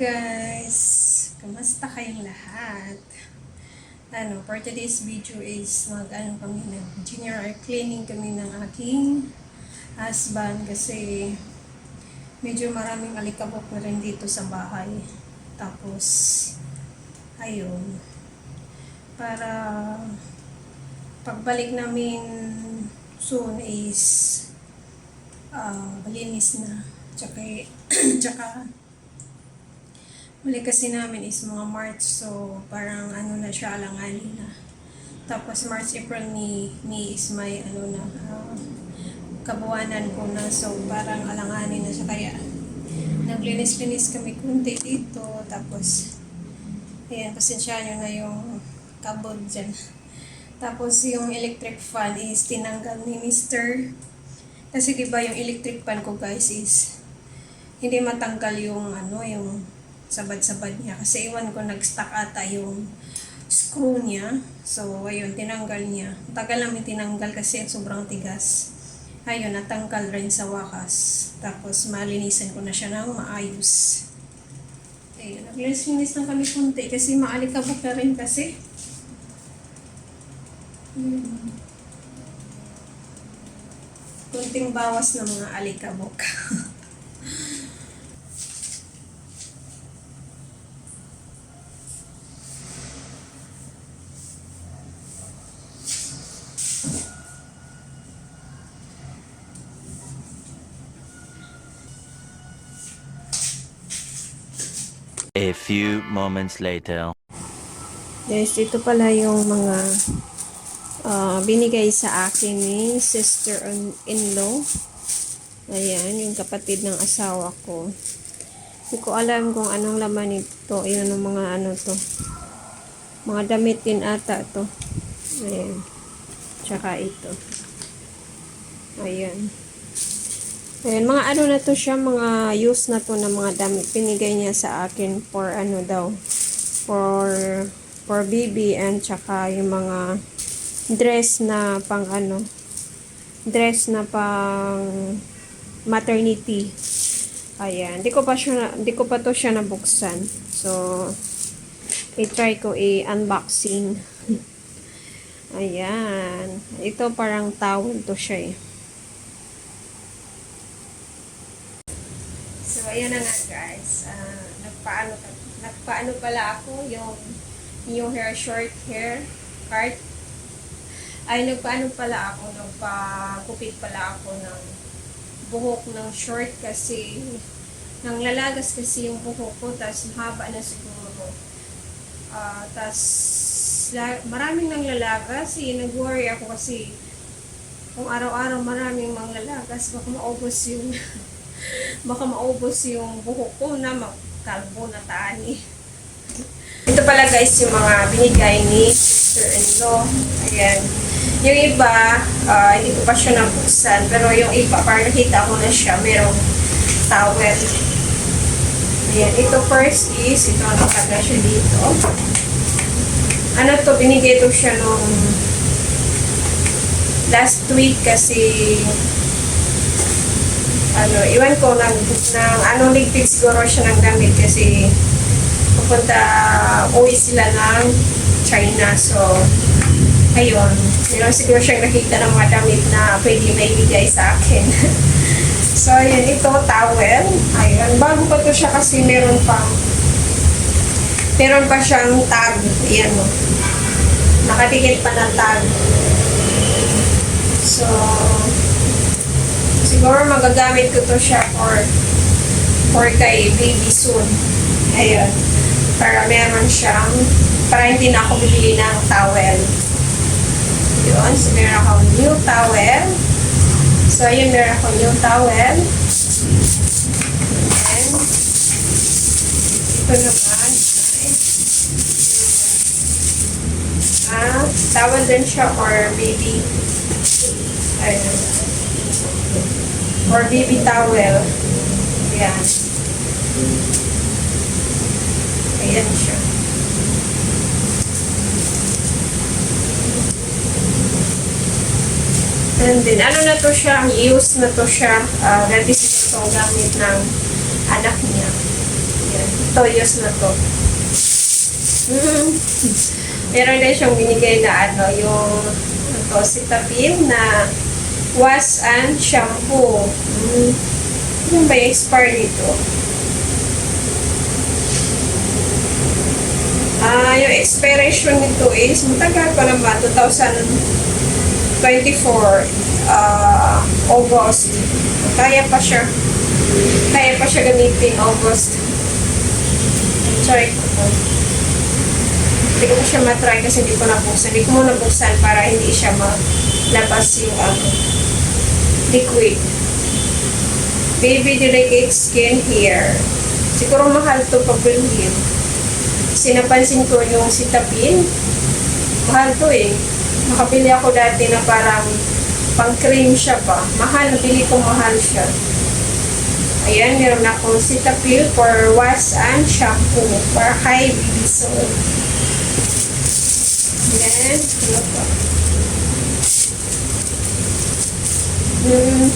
guys. Kamusta kayong lahat? Ano, for today's video is mag ano kami nag general cleaning kami ng aking husband kasi medyo maraming alikabok na rin dito sa bahay. Tapos ayun para pagbalik namin soon is ah malinis na. Tsaka, tsaka, muli kasi namin is mga March, so parang ano na siya, alanganin na. Tapos March, April, May, May is may ano na, ah, kabuwanan ko na, so parang alanganin na siya. Kaya, naglinis-linis kami kunti dito, tapos, ayan, pasensya nyo na yung kabod dyan. Tapos yung electric fan is tinanggal ni Mr. Kasi 'di ba yung electric fan ko guys is hindi matanggal yung ano yung sabad-sabad niya kasi iwan ko nag-stuck ata yung screw niya. So ayun tinanggal niya. Tagal namin tinanggal kasi sobrang tigas. Ayun natanggal rin sa wakas. Tapos malinisan ko na siya ng maayos. Ayun, naglinis-linis lang kami kunti kasi maalikabok na rin kasi. Hmm. Kunting bawas ng mga alikabok. A few moments later. Guys, ito pala yung mga ah, binigay sa akin ni sister-in-law. Ayan, yung kapatid ng asawa ko. Hindi ko alam kung anong laman nito. Ayan ang mga ano to. Mga damit din ata to. Ayan. Tsaka ito. Ayan. Ayan, mga ano na to siya, mga use na to na mga damit. Pinigay niya sa akin for ano daw, for for baby and tsaka yung mga dress na pang ano, dress na pang maternity. Ayan, di ko pa siya, di ko pa to siya nabuksan. So, i-try ko i-unboxing. Ayan. Ito parang towel to siya eh. So, ayan na nga guys. Ah, nagpaano, nagpaano pala ako yung new hair, short hair, card. Ay, nagpaano pala ako, nagpakupit pala ako ng buhok ng short kasi nang lalagas kasi yung buhok ko, tapos haba na siguro. Ah, tapos maraming nang lalagas, eh, nag-worry ako kasi kung araw-araw maraming manglalagas, baka maubos yung baka maubos yung buhok ko na magkalbo na tani. Ito pala guys yung mga binigay ni sister-in-law. Ayan. Yung iba, ah, hindi ko pa siya nabuksan. Pero yung iba, parang nakita ko na siya. Merong towel. Ayan. Ito first is, ito nakaga siya dito. Ano to, binigay to siya nung last week kasi ano, iwan ko nang, nang anong ligpit siguro siya ng damit kasi pupunta, uwi sila ng China. So, ayun. Meron siguro siyang nakita ng mga damit na pwede may bigay sa akin. so, ayun. Ito, towel. Ayun. Bago pa to siya kasi meron pang meron pa siyang tag. Ayan o. Nakadikit pa ng tag. So, siguro magagamit ko to siya for for kay baby soon. Ayun. Para meron siyang, para hindi na ako bibili ng towel. Yun. So, meron akong new towel. So, ayun, meron akong new towel. And, ito naman, ah, towel din siya for baby. Ayun. Or baby towel. Ayan. Ayan siya. And then, ano na to siya, used na to siya. Uh, dati siguro itong gamit ng anak niya. Yan. Ito, used na to. Mm. Meron din siyang binigay na ano, yung ito, Cetaphil na wash and shampoo. Mm. Ano ba yung expire nito? Ah, yung expiration nito is matagal pa naman, 2024 ah August. Kaya pa siya. Kaya pa siya gamitin August. Try ko. Hindi ko siya matry kasi hindi ko nabuksan. Hindi ko muna buksan para hindi siya malabas yung ano, liquid. Baby Delicate Skin Hair. Siguro mahal to pag bilhin. Kasi napansin ko yung Cetaphil. Mahal to eh. Makabili ako dati na parang pang cream siya pa. Mahal, nabili ko mahal siya. Ayan, meron akong Cetaphil for wash and shampoo for high baby soap. Then, ano pa? Hmm.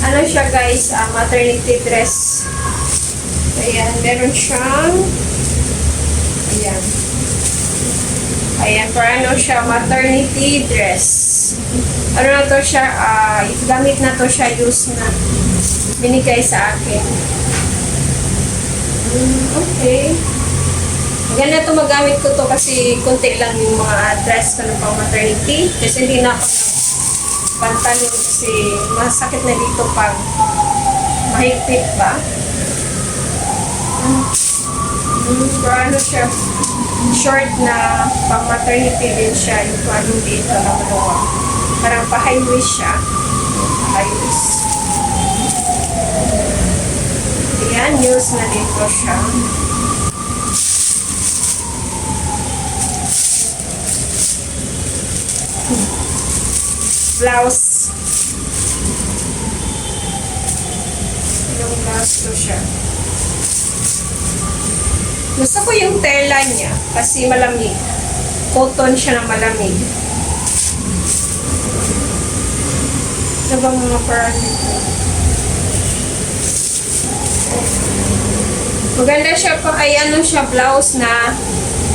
Ano siya guys, ah, maternity dress. Ayan, meron siyang Ayan. Ayan, for ano siya, maternity dress. Ano na to siya, ah, gamit na to siya, use na. Binigay sa akin. Mm, okay. Maganda to magamit ko to kasi konti lang yung mga dress ko ng pang maternity. Kasi hindi na ako pantalon kasi masakit na dito pag mahigpit ba. Mm, ano siya, short na pang maternity din siya, yung ano dito na maluwa. Parang pa-high siya. High waist. Ayan, news na dito siya. Blouse. Yung blouse ko siya. Gusto ko yung tela niya kasi malamig. Cotton siya na malamig. Ano ba mga parang nito? Maganda siya pa ay ano siya blouse na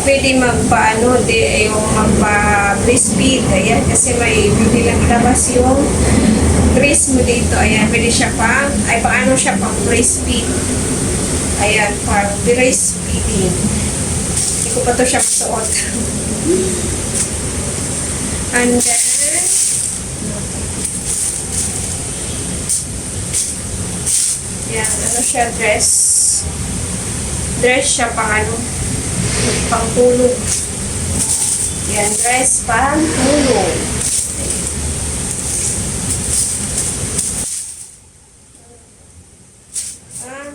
pwede magpa-ano, di, yung magpa-breastfeed. Ayan, kasi may pwede lang ilabas yung breast mo dito. Ayan, pwede siya pa, ay paano siya pang breastfeed. Ayan, pang breastfeeding. Hindi ko pa to siya masuot. And then, yan, ano siya, dress. Dress siya pang ano, pang tulog. Yan, dress pang tulog. Ah,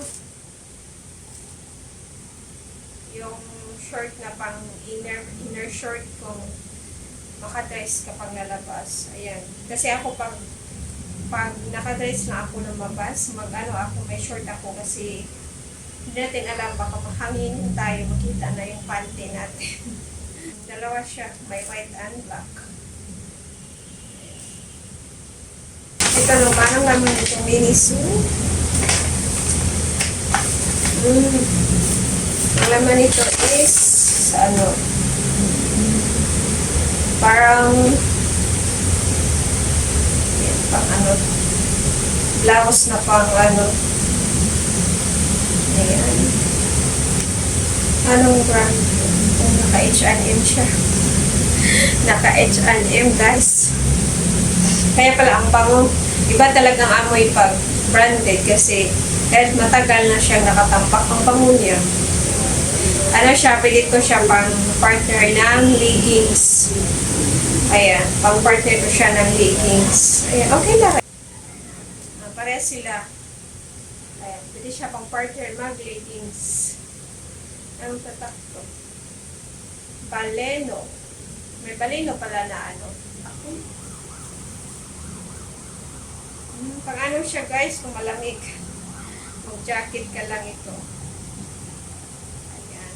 yung short na pang inner inner short ko makadress kapag lalabas. Ayan. Kasi ako pag pag nakadress na ako lumabas, mag ano ako, may short ako kasi hindi natin alam baka mahangin tayo, makita na yung panty natin. Dalawa siya, may white and black. Ito naman, ang naman itong mini suit. Mm. Ang laman nito is ano parang yan, pang ano blouse na pang ano anong brand oh, naka H&M siya naka H&M guys kaya pala ang bango iba talagang amoy pag branded kasi kahit matagal na siyang nakatampak ang bango niya ano siya, pilit ko siya pang partner ng leggings. Ayan, pang partner ko siya ng leggings. Ayan, okay lang. Ah, Parehas sila. Ayan, pwede siya pang partner mag-leggings. Anong tatak to? Baleno. May baleno pala na ano. Ako. Hmm, pang ano siya guys, kung malamig. Mag-jacket ka lang ito. Ayan.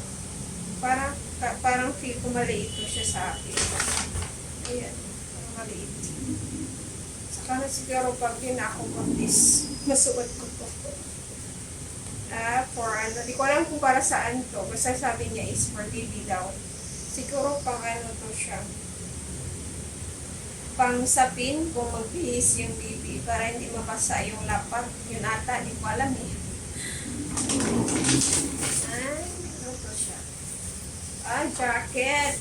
Parang, pa- parang feel ko maliit siya sa akin. Ayan, ang maliit. Saka na siguro pag pinakubaptis, masuot ko po. Ah, for ano, di ko alam kung para saan to. Basta sabi niya is for baby daw. Siguro pang ano to siya. Pang sapin kung magbihis yung baby para hindi mabasa yung lapat. Yun ata, di ko alam eh. Ah, ano to siya? Ah, jacket.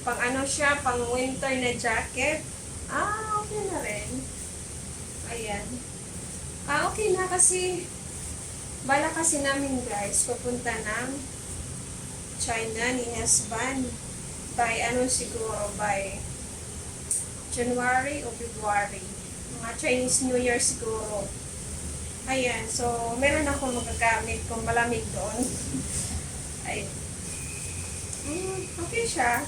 Pang ano siya, pang winter na jacket. Ah, okay na rin. Ayan. Ah, okay na kasi bala kasi namin guys, pupunta ng China ni husband by ano siguro by January o February. Mga Chinese New Year siguro. Ayan, so meron ako magagamit kung malamig doon. Ay, mm, okay siya.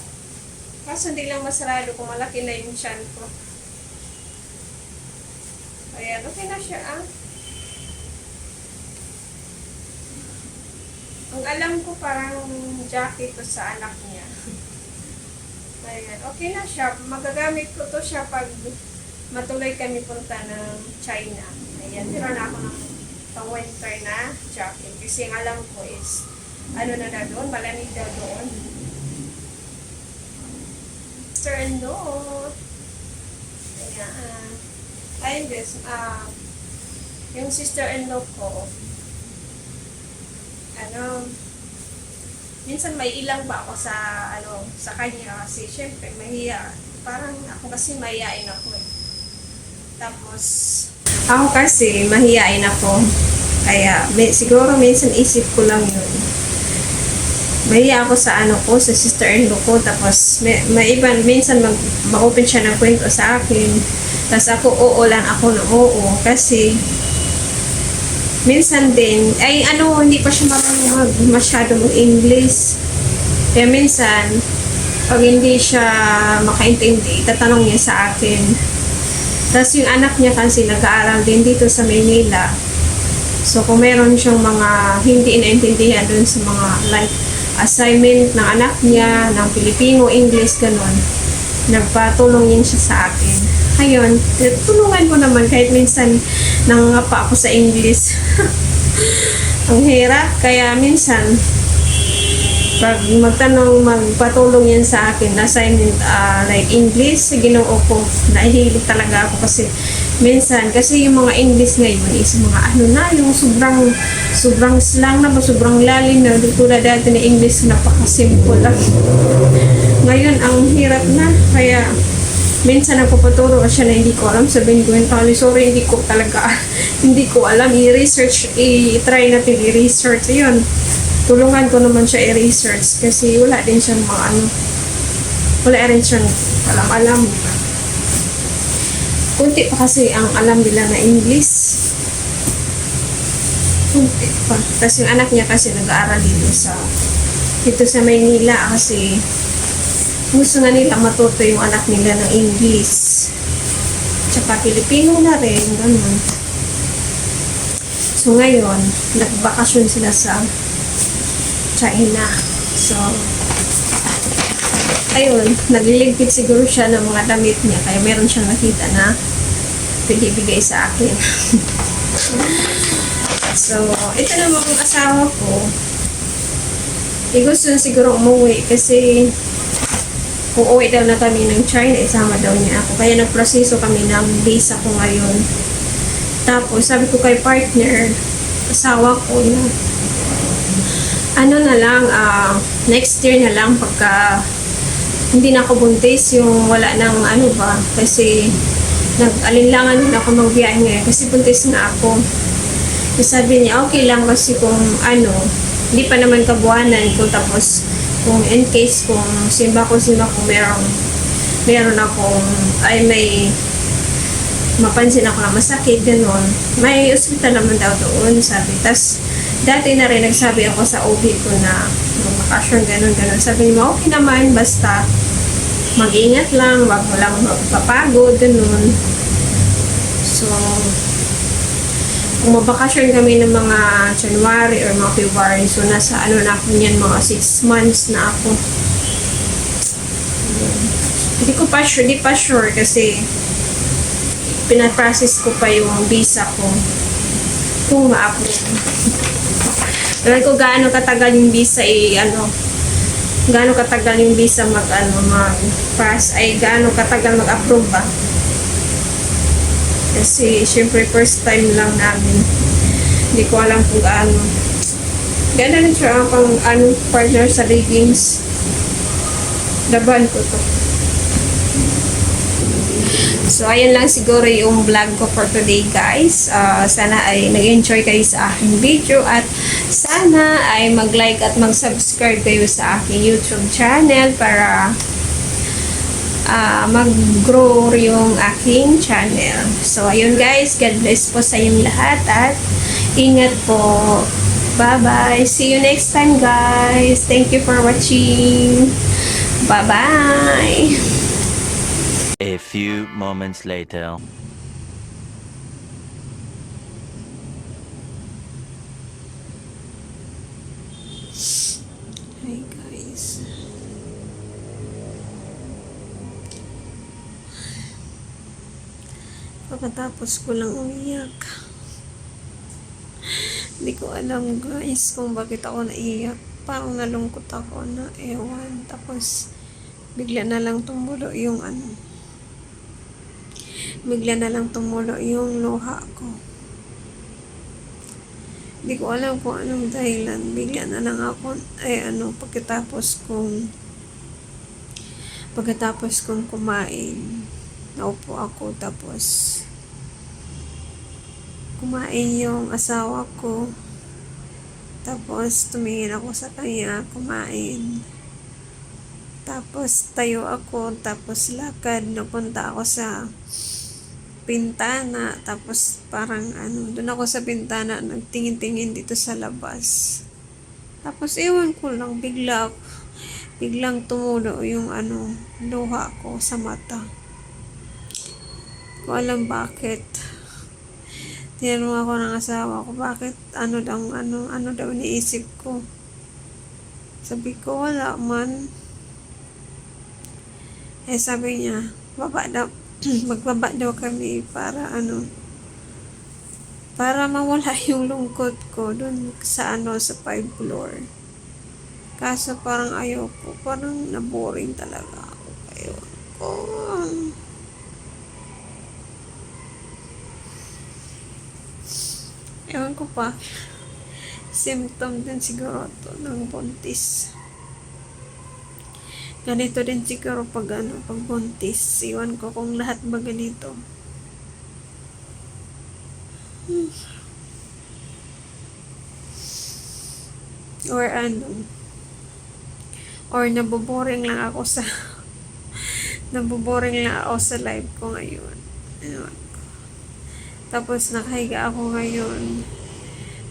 Kaso hindi lang masarado kung malaki na yung tiyan ko. Ayan, okay na siya ah. Ang alam ko parang jacket to sa anak niya. Ayan, okay na siya. Magagamit ko to siya pag matuloy kami punta ng China. Ayan, meron ako ng pang winter na jacket. Kasi ang alam ko is, ano na na doon, malamig daw doon. Sir no. Ayan. Ayun guys, ah, yung sister-in-law ko, ano, minsan may ilang ba ako sa, ano, sa kanya kasi syempre mahiya. Parang ako kasi mahihain ako eh. Tapos, ako kasi mahihain ako. Kaya, may, siguro minsan isip ko lang yun. Mahiya ako sa ano ko, sa sister-in-law ko. Tapos, may, may iba, minsan mag, ma-open siya ng kwento sa akin. Tapos ako, oo lang ako na oo. Kasi, minsan din, ay ano, hindi pa siya marunong masyado mag-English. Kaya minsan, pag hindi siya makaintindi, tatanong niya sa akin. Tapos yung anak niya kasi nag-aaral din dito sa Manila. So kung meron siyang mga hindi inaintindihan dun sa mga like assignment ng anak niya, ng Filipino, English, ganun, nagpatulong yun siya sa akin. Ayun, tulungan ko naman kahit minsan nangangapa ako sa English. Ang hirap, kaya minsan pag magtanong, magpatulong yan sa akin, assignment ah, like English, ginoo ko, nahihilig talaga ako kasi minsan, kasi yung mga English ngayon is mga ano na, yung sobrang, sobrang slang na ba, sobrang lalim na, tulad dati na English, napaka-simple. Ngayon, ang hirap na, kaya minsan nagpapaturo siya na hindi ko alam, sabihin ko yun, "Tali, sorry, hindi ko talaga, hindi ko alam, i-research, i-try natin i-research, yun tulungan ko naman siya i-research kasi wala din siyang mga ano, wala rin siyang alam-alam. Kunti pa kasi ang alam nila na English. Kunti pa. Tapos yung anak niya kasi nag-aaral dito sa dito sa Maynila kasi gusto nga nila matuto yung anak nila ng English. Tsaka Pilipino na rin, ganun. So ngayon, nagbakasyon sila sa China. So, ayun, nagliligpit siguro siya ng mga damit niya. Kaya meron siyang nakita na binibigay sa akin. so, ito naman ang asawa ko. Eh, gusto na siguro umuwi kasi kung uwi daw na kami ng China, isama daw niya ako. Kaya nagproseso kami ng visa ko ngayon. Tapos, sabi ko kay partner, asawa ko na ano na lang, ah, next year na lang pagka hindi na ako buntis, yung wala nang ano ba, kasi nag-alinlangan din ako magbiyahe ngayon kasi buntis na ako. Sabi niya, okay lang kasi kung ano, hindi pa naman kabuanan ko tapos kung in case kung simba ko simba kung meron meron akong ay may mapansin ako na masakit, ganun. May ospital naman daw doon, sabi. Tapos, dati na rin nagsabi ako sa OB ko na bakasyon, ganun, ganun. Sabi niya, okay naman, basta mag-ingat lang, wag mo lang magpapagod, ganun. So, kung mabakasyon kami ng mga January or mga February, so nasa ano na ako niyan, mga 6 months na ako. Ayun. So, Di ko pa sure, di pa sure kasi pinaprocess ko pa yung visa ko kung ma-approve. Alam ko gaano katagal yung visa eh, ano, gaano katagal yung visa mag, ano, mag pass, ay gaano katagal mag-approve ba? Kasi, syempre, first time lang namin. Hindi ko alam kung gaano. Ganda rin siya pang ano, partner sa leggings. Laban ko to. So, ayan lang siguro yung vlog ko for today, guys. Ah, sana ay nag-enjoy kayo sa aking video at sana ay mag-like at mag-subscribe kayo sa aking YouTube channel para ah, mag-grow yung aking channel. So, ayun guys. God bless po sa inyong lahat at ingat po. Bye-bye. See you next time, guys. Thank you for watching. Bye-bye. A few moments later. Pagkatapos ko lang umiyak. Hindi ko alam guys kung bakit ako naiyak. Parang nalungkot ako na ewan. Tapos bigla na lang tumulo yung ano. Bigla na lang tumulo yung luha ko. Hindi ko alam kung anong dahilan. Bigla na lang ako, ay ano, pagkatapos kong, pagkatapos kong kumain, naupo ako, tapos, kumain yung asawa ko, tapos tumingin ako sa kanya, kumain. Tapos tayo ako, tapos lakad, napunta ako sa pintana, tapos parang ano, doon ako sa pintana, nagtingin-tingin dito sa labas. Tapos ewan ko lang, bigla, biglang tumulo yung ano, luha ko sa mata. Ko alam bakit. Tinanong ako ng asawa ko, bakit ano daw, ano, ano daw iniisip ko. Sabi ko, wala man. Eh sabi niya, baba daw, magbaba daw kami para ano, para mawala yung lungkot ko dun sa ano, sa five floor. Kaso parang ayaw ko, parang naboring talaga ako. Ayaw ko. Ewan ko pa. Symptom din siguro to ng buntis. Ganito din siguro pag ano, pag buntis. Iwan ko kung lahat ba ganito. Hmm. Or ano. Or naboboring lang ako sa naboboring lang ako sa live ko ngayon. Ko. Tapos nakahiga ako ngayon.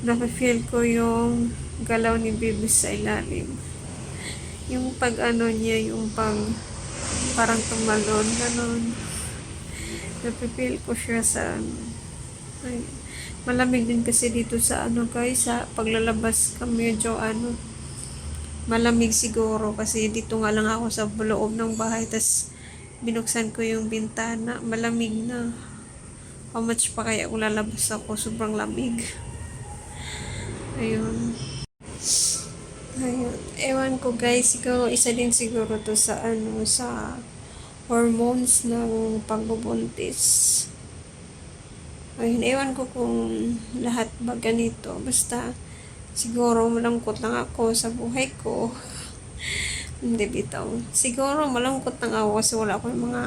Nafe-feel ko yung galaw ni baby sa ilalim yung pag ano niya, yung pag parang tumalon, ganon. Napipil ko siya sa ano. Ay, malamig din kasi dito sa ano guys, sa paglalabas ka medyo ano, malamig siguro kasi dito nga lang ako sa loob ng bahay tas binuksan ko yung bintana, malamig na. How much pa kaya kung lalabas ako, sobrang lamig. Ayun. Ayun. Ewan ko guys, siguro isa din siguro to sa ano, sa hormones ng pagbubuntis. Ayun, ewan ko kung lahat ba ganito. Basta, siguro malangkot lang ako sa buhay ko. Hindi bitaw. Siguro malangkot lang ako kasi wala ko yung mga,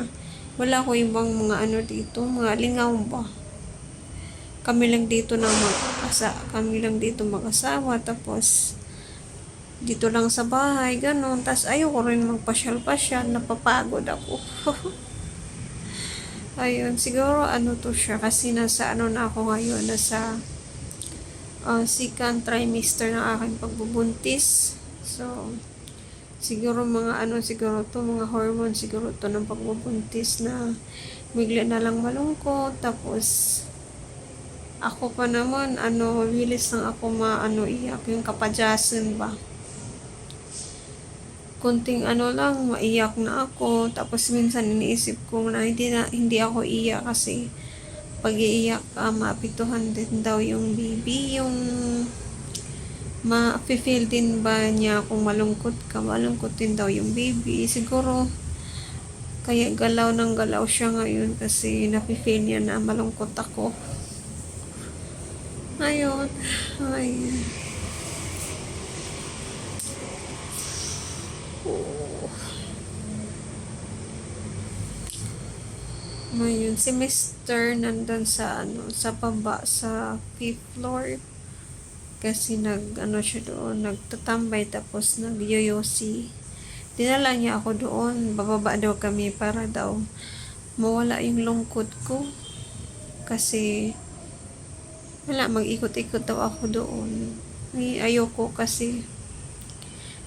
wala ko yung bang mga ano dito, mga lingaw ba. Kami lang dito na mag-asa, kami lang dito mag-asawa, tapos, dito lang sa bahay, ganun. Tapos ayoko rin magpasyal-pasyal, napapagod ako. Ayun, siguro ano to siya, kasi nasa ano na ako ngayon, nasa uh, second trimester ng aking pagbubuntis. So, siguro mga ano siguro to, mga hormone siguro to ng pagbubuntis na bigla na lang malungkot, tapos ako pa naman, ano, mabilis lang ako maano iyak, yung kapadyasan ba kunting ano lang, maiyak na ako. Tapos minsan iniisip ko na hindi, na, hindi ako iyak kasi pag iiyak ka, maapituhan din daw yung baby. Yung ma-feel din ba niya kung malungkot ka, malungkot din daw yung baby. Siguro, kaya galaw ng galaw siya ngayon kasi nafe-feel niya na malungkot ako. Ayun. Ayun. Oh. Ngayon, si Mr. nandun sa ano, sa baba, sa fifth floor. Kasi nag, ano siya doon, nagtatambay tapos nag-yoyosi. Dinala niya ako doon, bababa daw kami para daw mawala yung lungkot ko. Kasi, wala, mag-ikot-ikot daw ako doon. Ay, ayoko kasi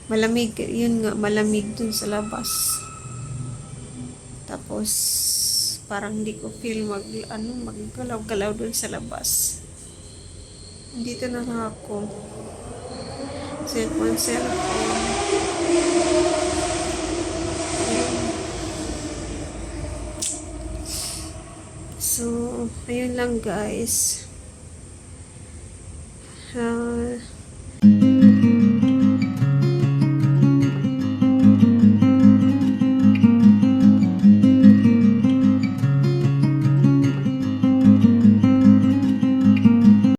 malamig, yun nga, malamig dun sa labas. Tapos, parang hindi ko feel mag, ano, maggalaw-galaw dun sa labas. Dito na lang ako. Cellphone, cellphone. So, ayun lang guys. Ah,